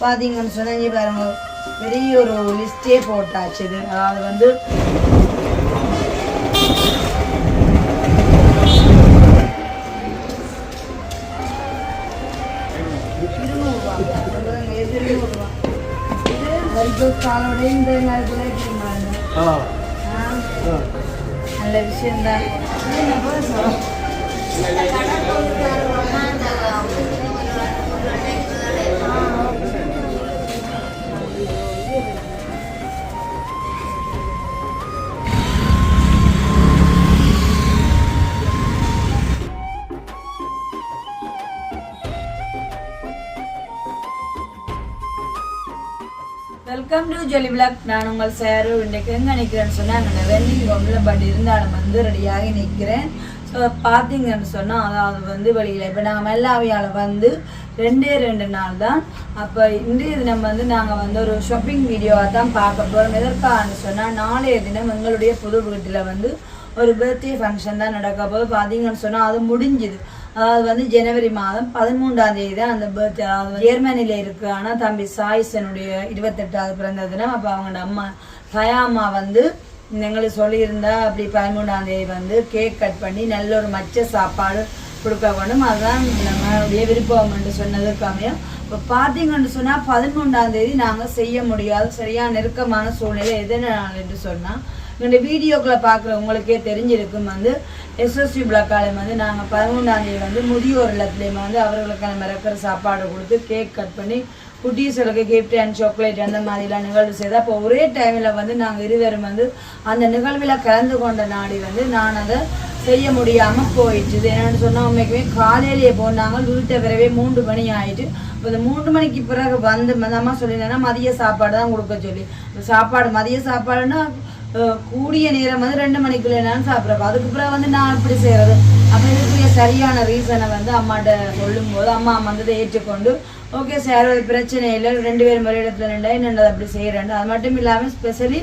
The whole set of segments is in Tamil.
பார்த்தீங்கன்னு சொன்னா இங்க பாருங்க பெரிய ஒரு லிஸ்டே போட்டாச்சு இது அதாவது வந்து இருநூறுவா. அப்புறம் இது வெல்கம் டு ஜொலி பிளாக் நான் உங்கள் சேரு இன்றைக்கு எங்கே நிற்கிறேன்னு சொன்னால் நான் வெண்டிங் கவுண்டில் பட் இருந்தாலும் வந்து ரெடியாகி நிற்கிறேன் ஸோ பார்த்தீங்கன்னு சொன்னால் அதாவது வந்து வெளியில் இப்போ நாங்கள் மெல்லாவியால் வந்து ரெண்டே ரெண்டு நாள் தான். அப்போ இன்றைய தினம் வந்து நாங்கள் வந்து ஒரு ஷாப்பிங் வீடியோவாக தான் பார்க்க போகிறோம் எதற்காகன்னு சொன்னால் நாளைய தினம் எங்களுடைய புது வீட்டில் வந்து ஒரு பர்த்டே ஃபங்க்ஷன் தான் நடக்க போது பார்த்தீங்கன்னு சொன்னால் அது முடிஞ்சுது. அதாவது வந்து ஜனவரி மாதம் பதிமூன்றாம் தேதி தான் அந்த பர்த்டே அதாவது ஜெர்மனியில் இருக்கு ஆனால் தம்பி சாய்ஸனுடைய இருபத்தெட்டாவது பிறந்த தினம். அப்போ அவங்களோட அம்மா தயாம்மா வந்து எங்களுக்கு சொல்லியிருந்தா அப்படி பதிமூன்றாம் தேதி வந்து கேக் கட் பண்ணி நல்ல ஒரு மச்ச சாப்பாடு கொடுக்க வேணும். அதுதான் நம்மளுடைய விருப்பம் என்று சொன்னதுக்கு அமையும் இப்போ பார்த்தீங்கன்னு சொன்னால் பதிமூன்றாம் தேதி நாங்கள் செய்ய முடியாது சரியான நெருக்கமான சூழ்நிலை எதனால் என்று சொன்னால் இந்த வீடியோக்களை பார்க்குற உங்களுக்கே தெரிஞ்சிருக்கும் வந்து எஸ்எஸ்சி பிளாக்காலையும் வந்து நாங்கள் பதிமூணாந்தேதி வந்து முதியோர் இல்லத்துலேயும் வந்து அவர்களுக்கான மிரக்கிற சாப்பாடு கொடுத்து கேக் கட் பண்ணி குட்டீஸ்களுக்கு கிஃப்ட் அண்ட் சாக்லேட் அந்த மாதிரிலாம் நிகழ்வு செய்து அப்போ ஒரே டைமில் வந்து நாங்கள் இருவரும் வந்து அந்த நிகழ்வில் கலந்து கொண்ட நாடி வந்து நான் அதை செய்ய முடியாமல் போயிடுச்சு. என்னென்னு சொன்னால் உண்மைக்குமே காலையிலேயே போனாங்க வீட்டை பிறவே மூன்று மணி ஆயிட்டு இப்போ இந்த மூன்று மணிக்கு பிறகு வந்து அம்மா சொல்லியிருந்தேன்னா மதிய சாப்பாடு தான் கொடுக்க சொல்லி. சாப்பாடு மதிய சாப்பாடுன்னா கூடிய நேரம் வந்து ரெண்டு மணிக்குள்ள நான் சாப்பிட்றப்ப அதுக்கு பிறகு வந்து நான் இப்படி செய்யறது. அப்போ இதுக்குரிய சரியான ரீசனை வந்து அம்மாட்ட சொல்லும்போது அம்மா வந்து ஏற்றுக்கொண்டு ஓகே சார் ஒரு பிரச்சனை இல்லை. ரெண்டு பேரும் ஒரே இடத்துல நின்றா என்னென்ன அப்படி செய்கிறேன் அது மட்டும் இல்லாமல் ஸ்பெஷலி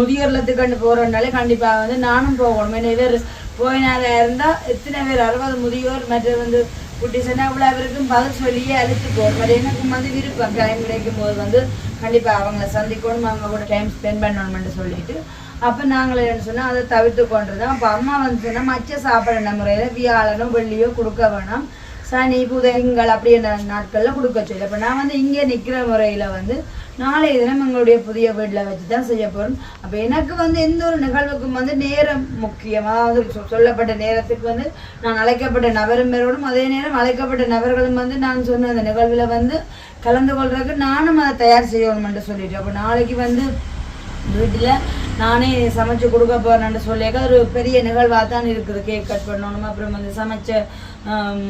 முதியோர்லத்துக்கண்டு இல்லத்துக்கு போகிறனாலே கண்டிப்பாக வந்து நானும் போகணும். ஏன்னா இவர் போயினால இருந்தால் எத்தனை பேர் அறுபது முதியோர் மற்ற வந்து குட்டி அவ்வளோ அவருக்கும் பதில் சொல்லியே அழுத்து போகும் பட் எனக்கும் வந்து விருப்பம் டைம் கிடைக்கும் போது வந்து கண்டிப்பாக அவங்கள சந்திக்கணும் அவங்க கூட டைம் ஸ்பெண்ட் பண்ணணும்னு சொல்லிட்டு அப்போ நாங்கள் என்ன சொன்னால் அதை தவிர்த்து கொண்டு தான் அப்போ அம்மா வந்து சொன்னால் மச்ச சாப்பிட்ற முறையில் வியாழனோ வெள்ளியோ கொடுக்க வேணாம் சனி அப்படி அப்படின்ற நாட்களில் கொடுக்க சொல்லி. இப்போ நான் வந்து இங்கே நிற்கிற முறையில் வந்து நாளைய தினம் எங்களுடைய புதிய வீட்டில் வச்சு தான் செய்ய போகிறோம் அப்போ எனக்கு வந்து எந்த ஒரு நிகழ்வுக்கும் வந்து நேரம் முக்கியம். அதாவது சொல்லப்பட்ட நேரத்துக்கு வந்து நான் அழைக்கப்பட்ட நபரும் அதே நேரம் அழைக்கப்பட்ட நபர்களும் வந்து நான் சொன்ன அந்த நிகழ்வில் வந்து கலந்து கொள்றதுக்கு நானும் அதை தயார் செய்யணும்னு சொல்லிட்டு அப்போ நாளைக்கு வந்து வீட்டில் நானே சமைச்சு கொடுக்க போறேன்னு சொல்லியிருக்க ஒரு பெரிய நிகழ்வாக தான் இருக்குது. கேக் கட் பண்ணணும் அப்புறம் வந்து சமைச்ச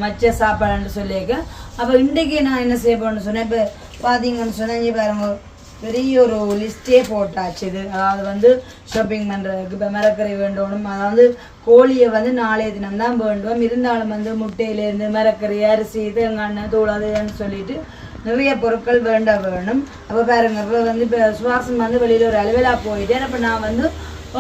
மச்ச சாப்பாடுன்னு சொல்லியிருக்க. அப்போ இன்றைக்கி நான் என்ன செய்ய போறேன்னு சொன்னேன். இப்போ பார்த்தீங்கன்னு சொன்னேன் பாருங்க பெரிய ஒரு லிஸ்ட்டே போட்டாச்சு இது. அதாவது வந்து ஷாப்பிங் பண்ணுறதுக்கு இப்போ மரக்கறி வேண்டணும். அதாவது கோழியை வந்து நாளைய தினம் தான் வேண்டும் இருந்தாலும் வந்து முட்டையிலேருந்து மரக்கறி அரிசி தேங்காய் தூள் அதுன்னு சொல்லிட்டு நிறைய பொருட்கள் வேண்ட வேணும். அப்போ பாருங்க இப்போ வந்து இப்போ சுவாசம் வந்து வெளியில் ஒரு அளவில் போயிட்டேன் அப்போ நான் வந்து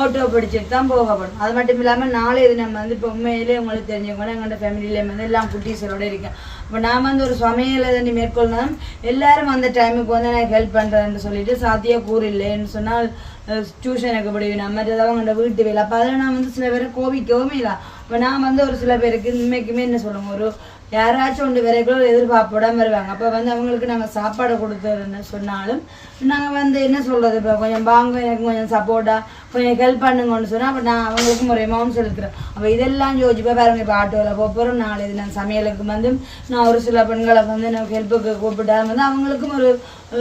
ஓட்டோ பிடிச்சிட்டு தான் போகப்படும் அது மட்டும் இல்லாமல் நாளைய தினம் வந்து இப்போ உண்மையிலே உங்களுக்கு தெரிஞ்சவங்க எங்களோட ஃபேமிலியிலே வந்து எல்லாம் குட்டீஸரோடு இருக்கேன். இப்போ நான் வந்து ஒரு சமையலை தண்ணி மேற்கொள்ளணும். எல்லாரும் அந்த டைமுக்கு வந்து எனக்கு ஹெல்ப் பண்ணுறேன்னு சொல்லிட்டு சாத்தியா கூறில்லைன்னு சொன்னால் டியூஷனுக்கு படிவு நம்ம அவங்களோட வீட்டு வேலை. அப்போ அதில் நான் வந்து சில பேரை கோபிக்கவும் இல்லை. இப்போ நான் வந்து ஒரு சில பேருக்கு இன்னைக்குமே என்ன சொல்லுவோம்? ஒரு யாராச்சும் ஒன்று வரைக்கும் ஒரு வருவாங்க. அப்போ வந்து அவங்களுக்கு நாங்கள் சாப்பாடு கொடுத்ததுன்னு சொன்னாலும் நாங்கள் வந்து என்ன சொல்கிறது இப்போ கொஞ்சம் வாங்க எனக்கு கொஞ்சம் சப்போர்ட்டாக கொஞ்சம் ஹெல்ப் பண்ணுங்கன்னு சொன்னால் அப்போ நான் அவங்களுக்கும் ஒரு அமௌண்ட் செலுத்துகிறேன் அப்போ இதெல்லாம் யோசிப்பா பாருங்க இப்போ ஆட்டோவில் போகிறோம் நாலு இது நான் சமையலுக்கு வந்து நான் ஒரு சில பெண்களை வந்து எனக்கு ஹெல்ப்புக்கு கூப்பிட்டா வந்து அவங்களுக்கும் ஒரு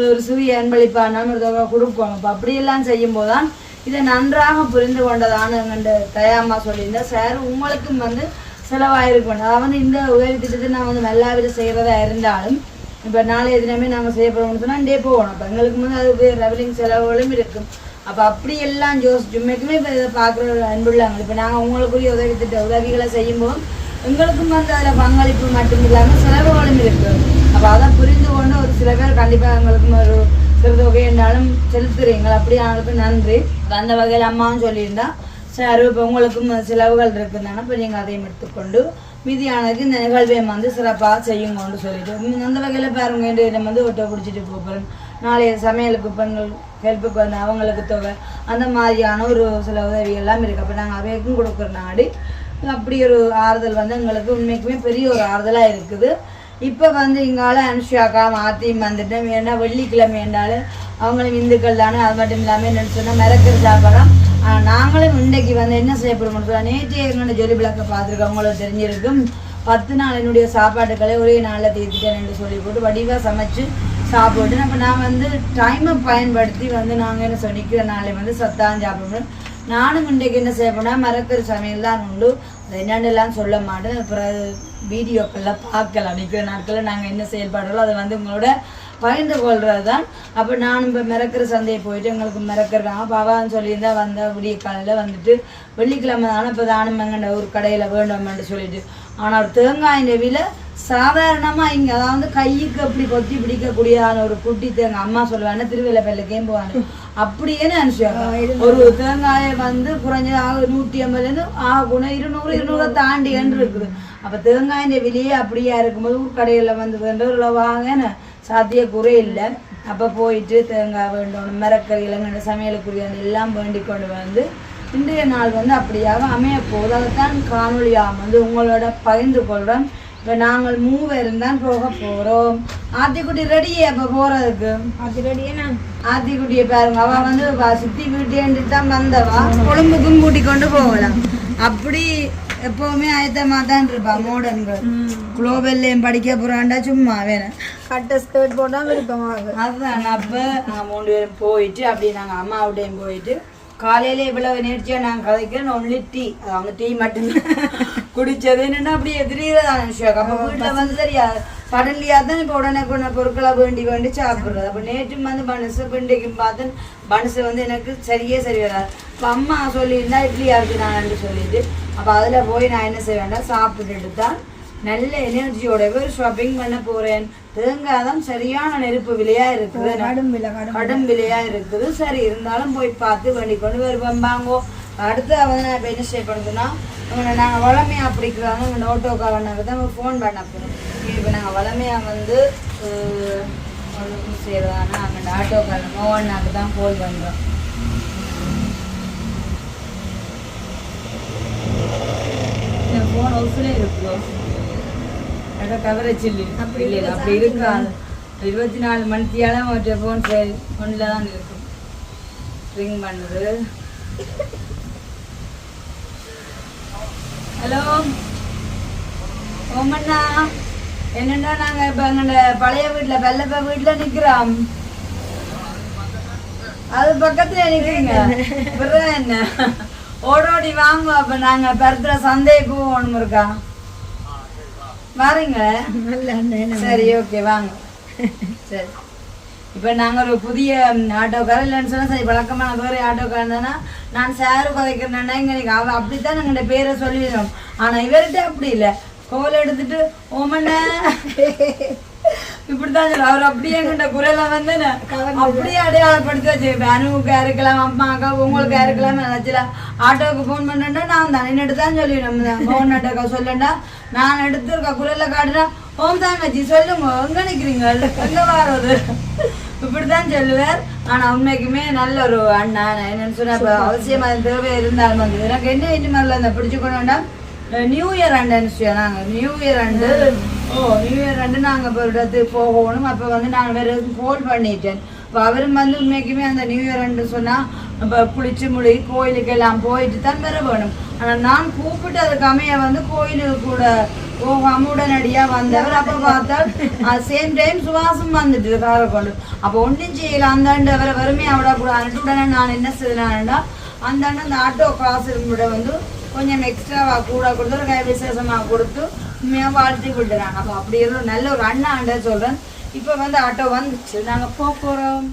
ஒரு சிறிய அன்பளிப்பானாலும் ஒரு தொகை கொடுக்கணும் அப்போ அப்படியெல்லாம் செய்யும்போது தான் இதை நன்றாக புரிந்து கொண்டதான தயாமா சொல்லியிருந்தேன். சார் உங்களுக்கும் வந்து செலவாயிருக்கும். அதாவது இந்த உதவி திட்டத்தை நான் வந்து நல்லாவே செய்கிறதா இருந்தாலும் இப்போ நாளைய தினமே நாங்கள் செய்ய போகிறோம்னு சொன்னால் டே போகணும். இப்போ எங்களுக்கு வந்து அது ரெவலிங் செலவுகளும் இருக்கும். அப்போ அப்படி எல்லாம் ஜோஸ் ஜும்மைக்குமே இப்போ இதை பார்க்குற அன்புள்ளாங்க இப்போ நாங்கள் உங்களுக்குரிய உதவி திட்ட உதவிகளை செய்யும்போது எங்களுக்கும் வந்து அதில் பங்களிப்பு மட்டும் இல்லாமல் செலவுகளும் இருக்கு அப்போ அதை புரிந்து கொண்டு ஒரு சில பேர் கண்டிப்பாக எங்களுக்கும் ஒரு சிறு தொகை என்றாலும் செலுத்துறீங்க. அப்படி அவங்களுக்கு நன்றி அந்த வகையில் அம்மாவும் சொல்லியிருந்தா சரி இப்போ உங்களுக்கும் செலவுகள் இருக்குதுன்னா இப்போ நீங்கள் அதையும் எடுத்துக்கொண்டு மீதியானதுக்கு இந்த நிகழ்வையும் வந்து சிறப்பாக செய்யுங்கன்னு சொல்லிட்டு. அந்த வகையில் பாருங்க என்று நம்ம வந்து ஒட்டை பிடிச்சிட்டு போகிறோம் நாளைய சமையலுக்கு பெண்கள் ஹெல்ப்புக்கு வந்து அவங்களுக்கு தொகை அந்த மாதிரியான ஒரு சில உதவி எல்லாம் இருக்குது அப்போ நாங்கள் அவைக்கும் கொடுக்குற நாடு. அப்படி ஒரு ஆறுதல் வந்து எங்களுக்கு உண்மைக்குமே பெரிய ஒரு ஆறுதலாக இருக்குது. இப்போ வந்து இங்கால அனுஷாக்கா மாற்றி வந்துட்டு ஏன்னா வெள்ளிக்கிழமை என்றாலும் அவங்களும் இந்துக்கள் தானே அது மட்டும் இல்லாமல் என்னென்னு சொன்னால் மிரக்கிற சாப்பிட்றோம் நாங்களும் இன்றைக்கு வந்து என்ன செய்யப்படுவோம்னு நேற்று எங்களோட ஜொலி விளக்கை பார்த்துருக்கோம் உங்களுக்கு தெரிஞ்சிருக்கும். பத்து நாள் என்னுடைய சாப்பாட்டுக்களை ஒரே நாளில் தீர்த்துட்டேன் என்று சொல்லி போட்டு வடிவாக சமைச்சு சாப்பிட்டு அப்போ நான் வந்து டைமை பயன்படுத்தி வந்து நாங்கள் என்ன சொல்லிக்கிற நாளை வந்து சத்தான் சாப்பிடணும் நானும் இன்றைக்கு என்ன செய்ய போனால் மறக்கிற சமையல் தான் உண்டு. என்னென்னலாம் சொல்ல மாட்டேன். அப்புறம் வீடியோக்கள்லாம் பார்க்கலாம். நிற்கிற நாட்களில் நாங்கள் என்ன செயல்பாடுகளோ அதை வந்து உங்களோட பகிர்ந்து கொள்றது தான் அப்போ நானும் இப்போ மிரக்கிற சந்தையை போயிட்டு எங்களுக்கு மிரக்கிறாங்க. பாவான்னு சொல்லியிருந்தா வந்த விடிய காலையில் வந்துட்டு வெள்ளிக்கிழமை தானே இப்போ தானும் எங்கண்ட ஒரு கடையில் வேண்டும்னு சொல்லிட்டு. ஆனால் தேங்காயின் விலை சாதாரணமாக இங்கே அதாவது கைக்கு அப்படி கொத்தி பிடிக்கக்கூடியதான ஒரு குட்டி தேங்காய் அம்மா சொல்லுவாங்க திருவிழப்பள்ளிக்கேம் போவாங்க அப்படியே நினச்சிவாங்க. ஒரு தேங்காயை வந்து குறைஞ்சதாக நூற்றி ஐம்பதுலேருந்து ஆகணும் இருநூறு இருநூறு தாண்டி என்று இருக்குது. அப்போ தேங்காயின் விலையே அப்படியா இருக்கும்போது கடையில் வந்து வேண்டவர்களை வாங்க சாத்திய குறை இல்லை அப்போ போயிட்டு தேங்காய் வேண்டும் மரக்கறி இளங்கண்ட சமையலுக்குரிய எல்லாம் வேண்டிக் கொண்டு வந்து இன்றைய நாள் வந்து அப்படியாக அமைய போகுது அதைத்தான் காணொலியாக வந்து உங்களோட பகிர்ந்து கொள்கிறோம் இப்போ நாங்கள் மூவரும் தான் போக போகிறோம் ஆத்திக்குட்டி ரெடியே அப்போ போகிறதுக்கு அது ரெடியே நான் ஆத்திக்குட்டியை பாருங்க அவ வந்து வ- சித்தி வீட்டேண்டு தான் வந்தவா கொழும்புக்கும் கூட்டி கொண்டு போகலாம் அப்படி எப்பவுமே ஆயத்தமா தான் இருப்பா மோடன்கள் குளோபல்லையும் படிக்க போறாண்டா சும்மா வேணும் கட்ட ஸ்கர்ட் போட்டால் விருப்பமாக அதுதான் அப்போ நாங்கள் மூணு பேரும் போயிட்டு அப்படியே நாங்கள் அம்மாவிட்டையும் போயிட்டு காலையில இவ்வளவு நேர்ச்சியாக நாங்கள் கதைக்கிறோம் ஒன்லி டீ அவங்க டீ மட்டும்தான் குடிச்சது என்னன்னா அப்படியே விஷயம் அப்போ வீட்டில் வந்து சரியா சடன்லியாக தான் இப்போ உடனே கொண்ட பொருட்களை வேண்டி வேண்டி சாப்பிட்றது. அப்போ நேற்று வந்து பனசு பிண்டைக்கும் பார்த்து பனசு வந்து எனக்கு சரியே சரி வராது. இப்போ அம்மா சொல்லியிருந்தா இட்லியா இருக்கு நான் சொல்லிட்டு. அப்போ அதில் போய் நான் என்ன வேண்டாம் சாப்பிட்டுட்டு தான் நல்ல எனர்ஜியோட ஒரு ஷாப்பிங் பண்ண போறேன். தேங்காய் தான் சரியான நெருப்பு விலையா இருக்குது. கடும் விலை கடும் விலையா இருக்குது. சரி இருந்தாலும் போய் பார்த்து வேண்டி கொண்டு வருவோம். வாங்கோ. அடுத்து வந்து நான் இப்போ என்ன செய்ய பண்ணுறதுன்னா இவங்க நாங்கள் வளமையாக பிடிக்கிறாங்க. இவங்க நோட்டோக்காரனாக தான் ஃபோன் பண்ண போகிறோம் இப்போ நாங்கள் வளமையாக வந்து செய்கிறதானா அங்கே ஆட்டோக்காரன் மோகனாக்கு தான் ஃபோன் பண்ணுறோம் ஃபோன் ஹவுஸ்ல இருக்குதோ கவரேஜ் இல்லை அப்படி இல்லை அப்படி இருக்காது. இருபத்தி நாலு மணித்தியாலும் ஒரு ஃபோன் ஒன்றில் தான் இருக்கும். ரிங் பண்ணுது ஹலோ ஓமண்ணா என்னண்ணா நாங்கள் இப்போ எங்களோட பழைய வீட்டில் வெள்ளப்ப வீட்டில் நிற்கிறோம் அது பக்கத்துல நிற்கிறீங்க பிறகு என்ன? ஓடோடி வாங்க அப்போ நாங்கள் பருத்துல சந்தைக்கு போகணும் இருக்கா வாரீங்க? சரி ஓகே வாங்க. சரி. இப்போ நாங்கள் ஒரு புதிய ஆட்டோக்காரர் இல்லைன்னு சொன்னால் சரி வழக்கமான பேர் ஆட்டோக்காரர் தானே? நான் சாரு குறைக்கிறேன்னா இங்கே அவ அப்படித்தான் எங்களோட பேரை சொல்லிடுறோம் ஆனால் இவர்கிட்ட அப்படி இல்லை. கோல் எடுத்துட்டு ஓமண்ண. இப்படித்தான் சொல்ல. அவர் அப்படியே எங்கிட்ட குரலை வந்து அப்படியே அடையாளப்படுத்தி வச்சு அனுவுக்கா இருக்கலாம் அம்மாக்கா உங்களுக்கா இருக்கலாம் நினைச்சல ஆட்டோவுக்கு ஃபோன் பண்ணேன்னா நான் தான் என்னட்டு தான் சொல்லிடுறோம் ஃபோன் ஆட்டோக்கா சொல்லண்டா? நான் எடுத்துருக்க குரலை காட்டுறேன் ஓம் தாங்கச்சி சொல்லுங்க. எங்க நிக்கிறீங்க? எங்க வாரது இப்படித்தான் சொல்லுவார். ஆனா உண்மைக்குமே நல்ல ஒரு அண்ணா என்னன்னு சொன்னா அவசியமா தேவை இருந்தாலும் வந்து எனக்கு என்ன இன்னும் நல்ல அந்த பிடிச்சுக்கணும்னா நியூ இயர் அண்டு நாங்க new year and O new year and நாங்க இப்போ இடத்து இடத்துக்கு போகணும். அப்போ வந்து நான் வேற ஃபோன் பண்ணிட்டேன். இப்போ அவரும் வந்து உண்மைக்குமே அந்த நியூ இயர் அண்டு சொன்னா இப்போ குளிச்சு முழுகி கோயிலுக்கு எல்லாம் போயிட்டு தான் வர வேணும். ஆனால் நான் கூப்பிட்டு அதுக்கு அமைய வந்து கோயிலுக்கு கூட போகாம உடனடியா வந்தவர். அப்போ பார்த்தா சேம் டைம் சுவாசம் வந்துட்டு காரை கொண்டு. அப்போ ஒன்றும் செய்யல. அந்த ஆண்டு அவரை வறுமையாக விடக்கூடாது உடனே நான் என்ன செய்யலான்டா அந்த அண்ணன் அந்த ஆட்டோ கிராஸ் கூட வந்து கொஞ்சம் எக்ஸ்ட்ரா கூட கொடுத்து ஒரு கை விசேஷமாக கொடுத்து உண்மையாக வாழ்த்தி விட்டுறாங்க அப்போ அப்படி ஒரு நல்ல ஒரு அண்ணா ஆண்ட சொல்கிறேன் இப்போ வந்து ஆட்டோ வந்துச்சு. நாங்கள் போக போகிறோம்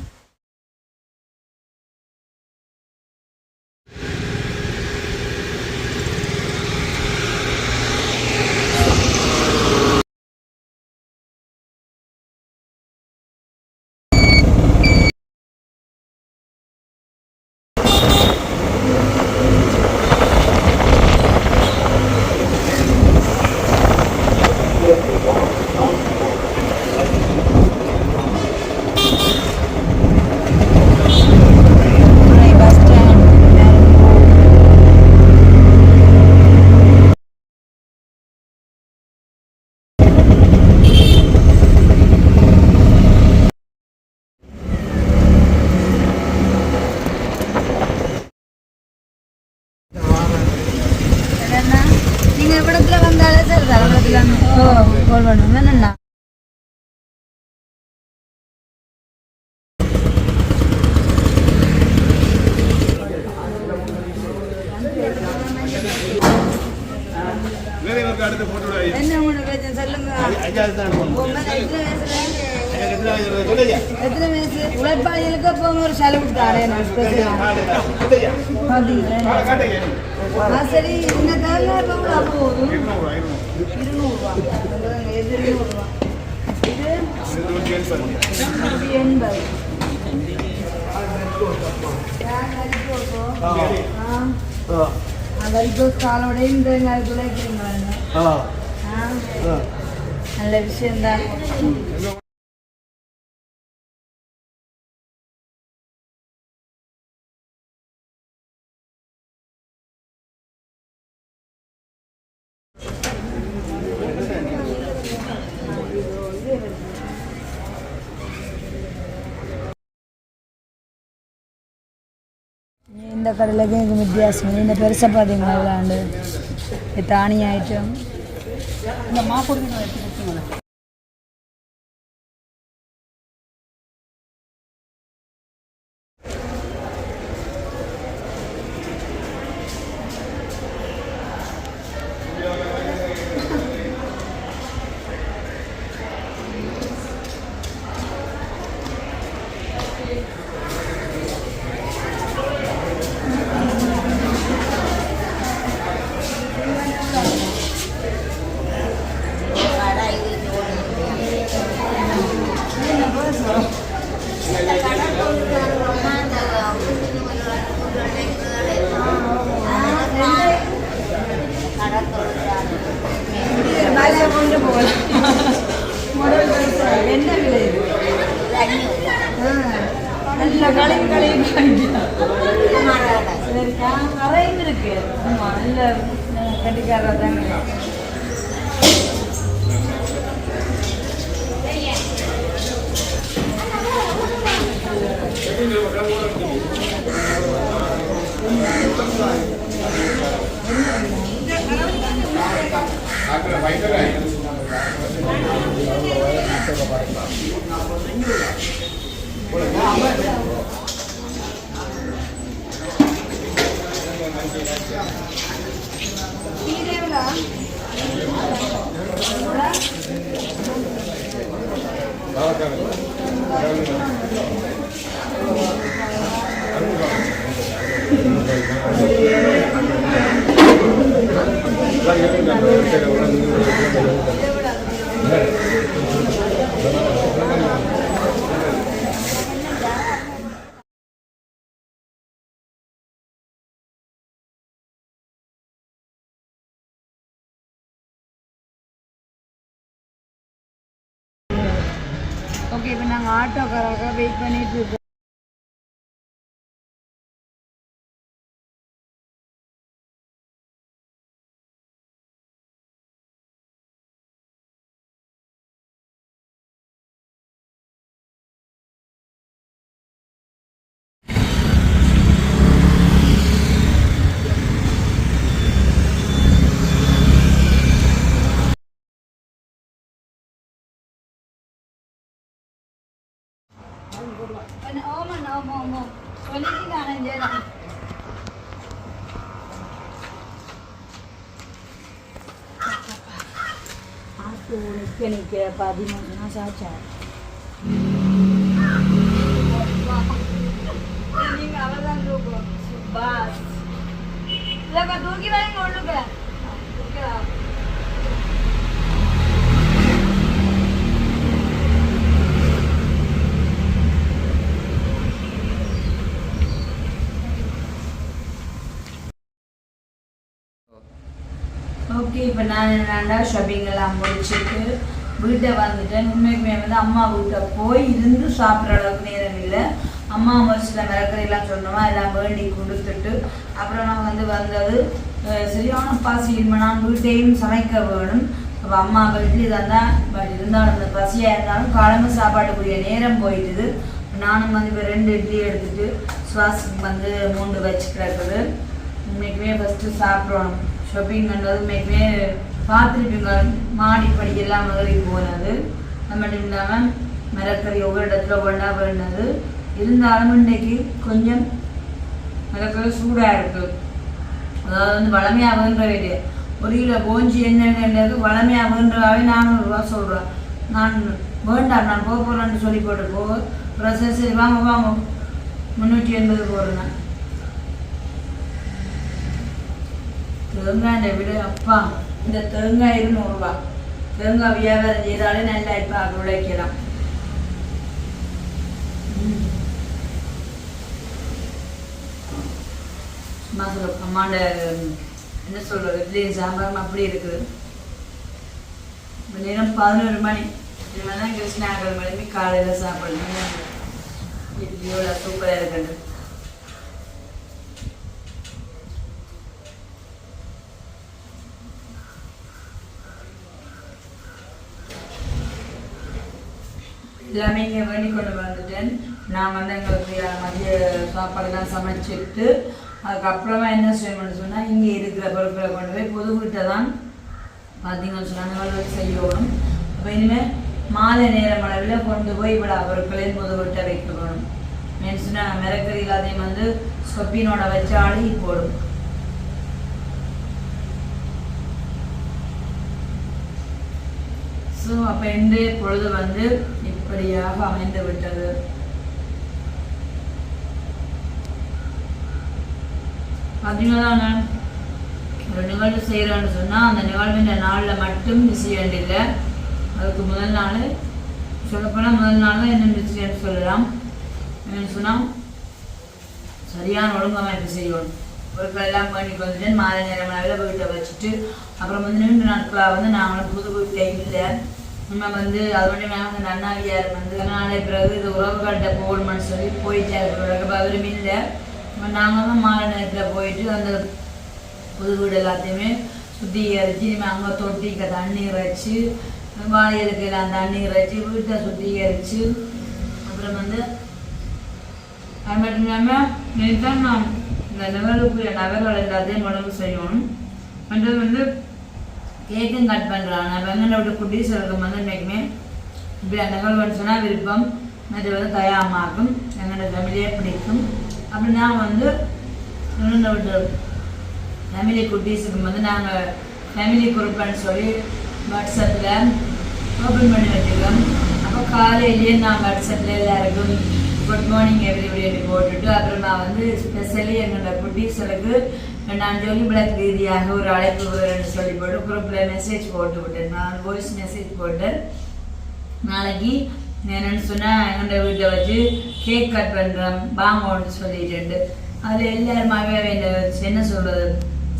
சரி இந்த தேங்காய் இப்போ போதும் இருநூறுவா எது இருநூறுவா இது எண்பது வரைக்கும் காலோடையும் இந்த நல்ல விஷயம்தான் இந்த கடையிலக்கும் இது வித்தியாசம் இந்த பெருசை பார்த்தீங்களா விளாண்டு இது தானி ஐட்டம் இந்த மாப்பொடி சரி இருக்கு நல்ல கட்டிக்காரா தாங்க ஓகே అమ్మో అమ్మో తొలికి గానం చేయడం నిత్య నిత్య పది మందిన సాచారు बस लगा दूर की बारे में और लोग क्या ஓகே இப்போ ஷாப்பிங் எல்லாம் முடிச்சுட்டு வீட்டை வந்துட்டேன். உண்மைக்குமே வந்து அம்மா வீட்டை போய் இருந்து சாப்பிட்ற அளவுக்கு நேரம் இல்லை. அம்மா அம்மா சில மிளகரையெல்லாம் சொன்னோமா எல்லாம் வேண்டி கொடுத்துட்டு. அப்புறம் நான் வந்து வந்தது சரியான பசி நான் வீட்டையும் சமைக்க வேணும். அப்போ அம்மா இட்லி தந்தான் பட் இருந்தாலும் அந்த பசியாக இருந்தாலும் காலம்பு சாப்பாட்டுக்குரிய நேரம் போயிட்டுது. நானும் வந்து இப்போ ரெண்டு இட்லி எடுத்துட்டு சுவாசம் வந்து மூண்டு வச்சு கிடக்குது இன்னைக்குமே ஃபஸ்ட்டு சாப்பிடணும். ஷாப்பிங் பண்ணுறது இன்னைக்குமே பார்த்துருப்பீங்க மாடிப்படி எல்லாம் ஏறி போனது. அது மட்டும் இல்லாமல் மரக்கறி ஒவ்வொரு இடத்துல ஒன்றா வேண்டது இருந்தாலும் இன்றைக்கு கொஞ்சம் மரக்கறி சூடாக இருக்கு. அதாவது வந்து வளமையாக வேண்ட வேண்டிய ஒரு கிலோ போஞ்சி என்னென்னது வளமையாக நானூறு நானூறுரூவா சொல்கிறேன் நான் வேண்டாம் நான் போக போகிறேன்னு சொல்லி போட்டு போக ப்ரொசஸ் சரி வாங்க வாங்க. முந்நூற்றி எண்பது போடுங்க. தேங்காய் விட அப்பா. இந்த தேங்காய் இருநூறுபா தேங்காய் வியாபாரம் செய்தாலே நல்லா இப்போ அது உழைக்கலாம். சும்மா சொல்ல அம்மாண்ட என்ன சொல்றது இட்லியும் சாம்பார் அப்படி இருக்குது. நேரம் பதினோரு மணி. இதுமாதிரி தான் கிருஷ்ணாகர் மணிக்கு காலையில் சாப்பிடணும். இட்லியோட சூப்பராக இருக்குது எல்லாமே இங்கே வேண்டி கொண்டு வந்துட்டேன். நான் வந்து எங்களுக்கு மதிய சாப்பாடுலாம் சமைச்சிட்டு அதுக்கப்புறமா என்ன செய்யணும்னு சொன்னால் இங்கே இருக்கிற பொருட்களை கொண்டு போய் புது வீட்டை தான் பார்த்தீங்கன்னு சொன்னாங்க செய்யணும். அப்போ இனிமேல் மாலை நேரம் அளவில் கொண்டு போய் இவ்வளோ பொருட்களையும் புது வீட்டை வைக்கணும். ஏன்னு சொன்னால் மிரக்கறி எல்லாத்தையும் வந்து சொப்பினோட வச்சு அழுகி போடும். ஸோ அப்போ இன்றைய பொழுது வந்து படியாக அமைந்து விட்டது பார்த்தீங்கன்னா ஒரு நிகழ்வு செய்கிறோன்னு சொன்னால் அந்த நிகழ்வின் நாளில் மட்டும் இன்சிடென்ட் இல்லை. அதுக்கு முதல் நாள் சொல்லப்போனால் முதல் நாள் என்ன இன்சிடென்ட் சொல்லலாம். என்னன்னு சொன்னால் சரியான ஒழுங்கமைப்பு செய்யணும் பொருட்கள் எல்லாம் பண்ணிட்டு வந்துட்டு மாலை நேரம் அளவில் வீட்டை வச்சுட்டு அப்புறம் வந்து நீண்ட நாட்களாக வந்து நாங்களும் புது வீட்டை இல்லை. நம்ம வந்து அது மட்டும் இல்லாமல் அந்த அண்ணாவியார் வந்து நாளை பிறகு இது உறவுகள்கிட்ட போகணும்னு சொல்லி போயிட்டாரு. அவரும் இல்லை. நாங்களும் மாலை நேரத்தில் போயிட்டு அந்த புது வீடு எல்லாத்தையுமே சுத்திகரித்து இனிமேல் அங்கே தொட்டிக்க தண்ணி வச்சு வாழையிலுக்கு எல்லாம் தண்ணி வச்சு வீட்டை சுத்திகரித்து அப்புறம் வந்து அது மட்டும் இல்லாமல் நேற்று நான் இந்த நிகழ்வுக்குரிய நகர்கள் எல்லாத்தையும் உடம்பு செய்யணும் வந்து கேக்கும் கட் பண்ணுறாங்க வெங்கனோட குட்டீஸ் இருக்கும் வந்து இன்றைக்குமே இப்படி நிகழ்வுன்னு சொன்னால் விருப்பம். அது வந்து தயாமாக்கும் எங்களோட தமிழே பிடிக்கும். அப்படின்னா நான் வந்து வெங்கனோட ஃபேமிலி குட்டீஸுக்கும் வந்து நாங்கள் ஃபேமிலி குரூப்னு சொல்லி வாட்ஸ்அப்பில் ஓப்பன் பண்ணி வச்சுருக்கோம் அப்போ காலையிலேயே நான் வாட்ஸ்அப்பில் எல்லாருக்கும் குட் மார்னிங் எவ்ரிபடி போட்டுட்டு அப்புறமா வந்து ஸ்பெஷலி எங்களோட குட்டீஸ்களுக்கு நான் ஜோலி பிளாக் ரீதியாக ஒரு அழைப்பு வரும்னு சொல்லி போட்டு குரூப்பில் மெசேஜ் போட்டு விட்டேன். நான் வாய்ஸ் மெசேஜ் போட்டேன் நாளைக்கு என்னென்னு சொன்னால் எங்கள்கிட்ட வீட்டில் வச்சு கேக் கட் பண்ணுறோம் வாங்கன்னு சொல்லிட்டு. அதில் எல்லாருமாவே இந்த என்ன சொல்கிறது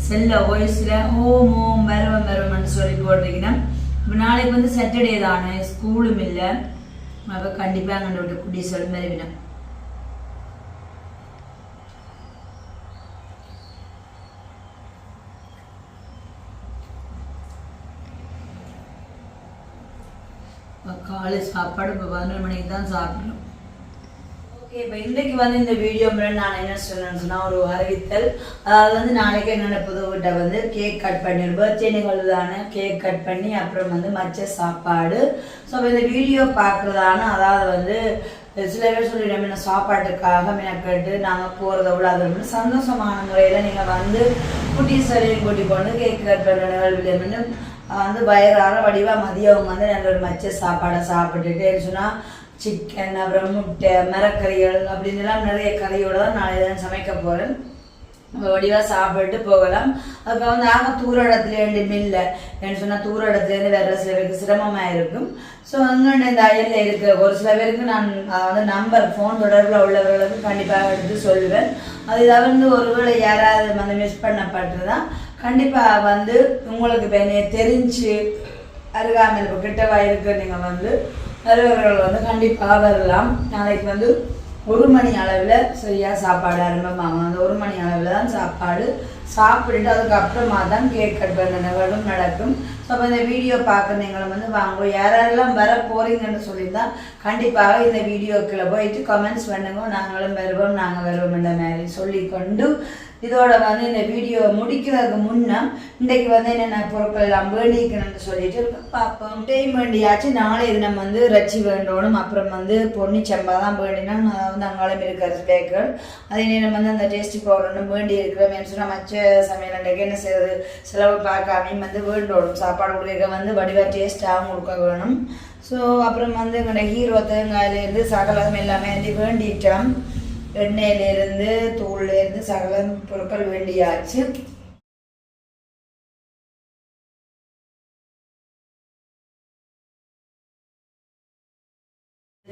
செல்ல வாய்ஸில் ஓம் ஓம் மரவம் மரவம்னு சொல்லி போட்டிருக்கீங்கன்னா இப்போ நாளைக்கு வந்து சாட்டர்டே தானே ஸ்கூலும் இல்லை. அப்போ கண்டிப்பாக எங்கள்கிட்ட விட்டு குட்டி சொல்லி மருவினோம் காலை சாப்பாடு இப்போ பதினொரு மணிக்கு தான் சாப்பிடணும். ஓகே இப்போ இன்றைக்கு வந்து இந்த வீடியோ மூலம் நான் என்ன சொன்னேன்னு சொன்னால் ஒரு அறிவித்தல். அதாவது வந்து நாளைக்கு என்னோட புதுவிட்ட வந்து கேக் கட் பண்ணிடுவோம் பர்த்டே நிகழ்வுதான கேக் கட் பண்ணி அப்புறம் வந்து மச்ச சாப்பாடு. ஸோ இப்போ இந்த வீடியோ பார்க்குறதான அதாவது வந்து சில பேர் சொல்லிடுறோம் என்ன சாப்பாட்டுக்காக மெனக்கட்டு நாங்கள் போகிறத விட அது வந்து சந்தோஷமான முறையில் நீங்கள் வந்து குட்டி சரையும் கூட்டி கொண்டு கேக் கட் பண்ணுற நிகழ்வில் வந்து வயிறார வடிவாக மதியம் வந்து நல்ல ஒரு மச்ச சாப்பாடை சாப்பிட்டுட்டு சொன்னால் சிக்கன் அப்புறம் முட்டை மரக்கறிகள் அப்படின்னுலாம் நிறைய கறியோட தான் நாளை தான் சமைக்க போகிறேன் நம்ம வடிவாக சாப்பிட்டு போகலாம். அப்போ வந்து ஆக தூர இடத்துலேருந்து மில்ல. என்ன சொன்னால் தூர இடத்துலேருந்து வேறு சில பேருக்கு சிரமமாக இருக்கும். ஸோ அங்கே இந்த அயலில் இருக்க ஒரு சில பேருக்கு நான் வந்து நம்பர் ஃபோன் தொடர்பில் உள்ளவர்களுக்கு கண்டிப்பாக எடுத்து சொல்லுவேன். அது தவிர்த்து ஒருவேளை யாராவது வந்து மிஸ் பண்ணப்பட்டுதான் கண்டிப்பாக வந்து உங்களுக்கு இப்போ என்னைய தெரிஞ்சு அருகாமையில் இப்போ கிட்டவாக இருக்கிற நீங்கள் வந்து வருபவர்கள் வந்து கண்டிப்பாக வரலாம். நாளைக்கு வந்து ஒரு மணி அளவில் சரியாக சாப்பாடு ஆரம்பமாகும் அந்த ஒரு மணி அளவில் தான் சாப்பாடு சாப்பிட்டுட்டு அதுக்கப்புறமா தான் கேக் கட் பண்ண நிகழ்வும் நடக்கும். ஸோ அப்போ இந்த வீடியோ பார்க்குறீங்களும் வந்து வாங்க. யாரெல்லாம் வர போகிறீங்கன்னு சொல்லியிருந்தால் கண்டிப்பாக இந்த வீடியோக்குள்ள போயிட்டு கமெண்ட்ஸ் பண்ணுங்க. நாங்களும் வருவோம் நாங்கள் வருவோம் இந்த மாதிரி சொல்லிக்கொண்டு இதோட வந்து இந்த வீடியோ முடிக்கிறதுக்கு முன்னே இன்றைக்கு வந்து என்னென்ன பொருட்கள் எல்லாம் வேண்டிக்கணும்னு சொல்லிட்டு பார்ப்போம். டைம் வேண்டியாச்சு. நாளை இது நம்ம வந்து ரச்சி வேண்டோணும். அப்புறம் வந்து பொன்னி செம்பா தான் வேண்டினா நான் வந்து அங்காலம் இருக்கிற பேக்கள் அதே நேரம் வந்து அந்த டேஸ்டி பவுடர்னு வேண்டி இருக்கிறோம் சொன்னால் மச்ச சமையல் அன்றைக்கு என்ன செய்யறது? செலவு பார்க்காமையும் வந்து வேண்டணும். சாப்பாடு கொடுக்க வந்து வடிவாக டேஸ்ட்டாகவும் கொடுக்க வேணும். ஸோ அப்புறம் வந்து எங்களோட ஹீரோ தேங்காயிலேருந்து சகலம் எல்லாமே வந்து வேண்டிட்டோம். எண்ணெயிலிருந்து தூள்லேருந்து சகல பொருட்கள் வேண்டியாச்சு.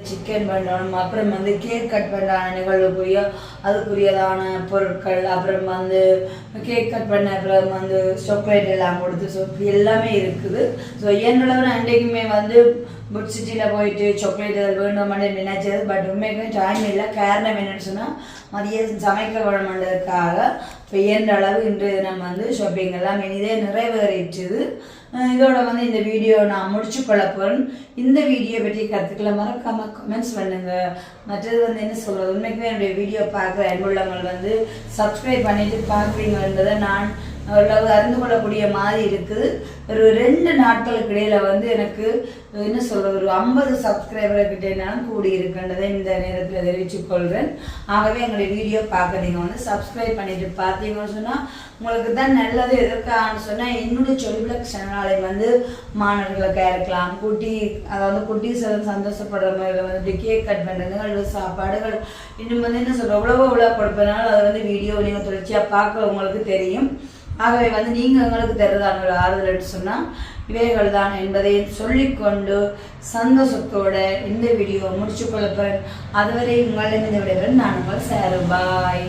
சிக்கன் பண்ணணும் அப்புறம் வந்து கேக் கட் பண்ணுறான நிகழ்வுக்குரிய அதுக்குரியதான பொருட்கள் அப்புறம் வந்து கேக் கட் பண்ண அப்புறம் வந்து சாக்லேட் எல்லாம் கொடுத்து ஸோ எல்லாமே இருக்குது. ஸோ என்னோட நான் அன்றைக்குமே வந்து புட் சிட்டியில் போயிட்டு சாக்லேட் ஏதாவது வேணுமான்னு நினைச்சது பட் உண்மைக்குமே டைம் இல்லை. காரணம் என்னன்னு சொன்னால் மதியம் சமைக்க வேணுமென்றதுக்காக இப்போ இயன்ற அளவு இன்று நம்ம வந்து ஷாப்பிங் எல்லாம் இனிதே நிறைவேறிட்டுது. இதோட வந்து இந்த வீடியோ நான் முடிச்சு கொள்ள போகிறேன் இந்த வீடியோ பற்றி கருத்துக்களை மறக்காம கமெண்ட்ஸ் பண்ணுங்க. மற்றது வந்து என்ன சொல்றது? உண்மைக்குமே என்னுடைய வீடியோ பார்க்குற அன்புள்ளவங்கள் வந்து சப்ஸ்கிரைப் பண்ணிட்டு பார்க்குறீங்கன்றதை நான் ஓரளவு அறிந்து கொள்ளக்கூடிய மாதிரி இருக்குது. ஒரு ரெண்டு நாட்களுக்கு இடையில வந்து எனக்கு என்ன சொல்கிறது ஒரு ஐம்பது சப்ஸ்கிரைபர் கிட்ட நான் கூடி இருக்கின்றதை இந்த நேரத்தில் தெரிவித்துக்கொள்கிறேன் ஆகவே எங்களுடைய வீடியோ பார்க்க நீங்கள் வந்து சப்ஸ்கிரைப் பண்ணிட்டு பார்த்தீங்கன்னு சொன்னால் உங்களுக்கு தான் நல்லது எதற்கான்னு சொன்னால் என்னுடைய சொல்பிளக் சேனலை வந்து மாணவர்களுக்காக இருக்கலாம். குட்டி அதாவது குட்டீஸ் வந்து சந்தோஷப்படுற மாதிரி வந்து கேக் கட் பண்ணுறது சாப்பாடுகள் இன்னும் வந்து என்ன சொல்கிறோம் எவ்வளவோ எவ்வளோ கொடுப்பதனால அதை வந்து வீடியோ நீங்கள் தொடர்ச்சியாக பார்க்க உங்களுக்கு தெரியும். ஆகவே வந்து நீங்கள் எங்களுக்கு தருதான ஆறுதல் சொன்னால் இவைகள் தான் என்பதை சொல்லிக்கொண்டு சந்தோஷத்தோட இந்த வீடியோ முடிச்சு கொள்ளப்பேன் அதுவரை உங்களிடம் இந்த விடைகள் நான் உங்கள் சேரும் பாய்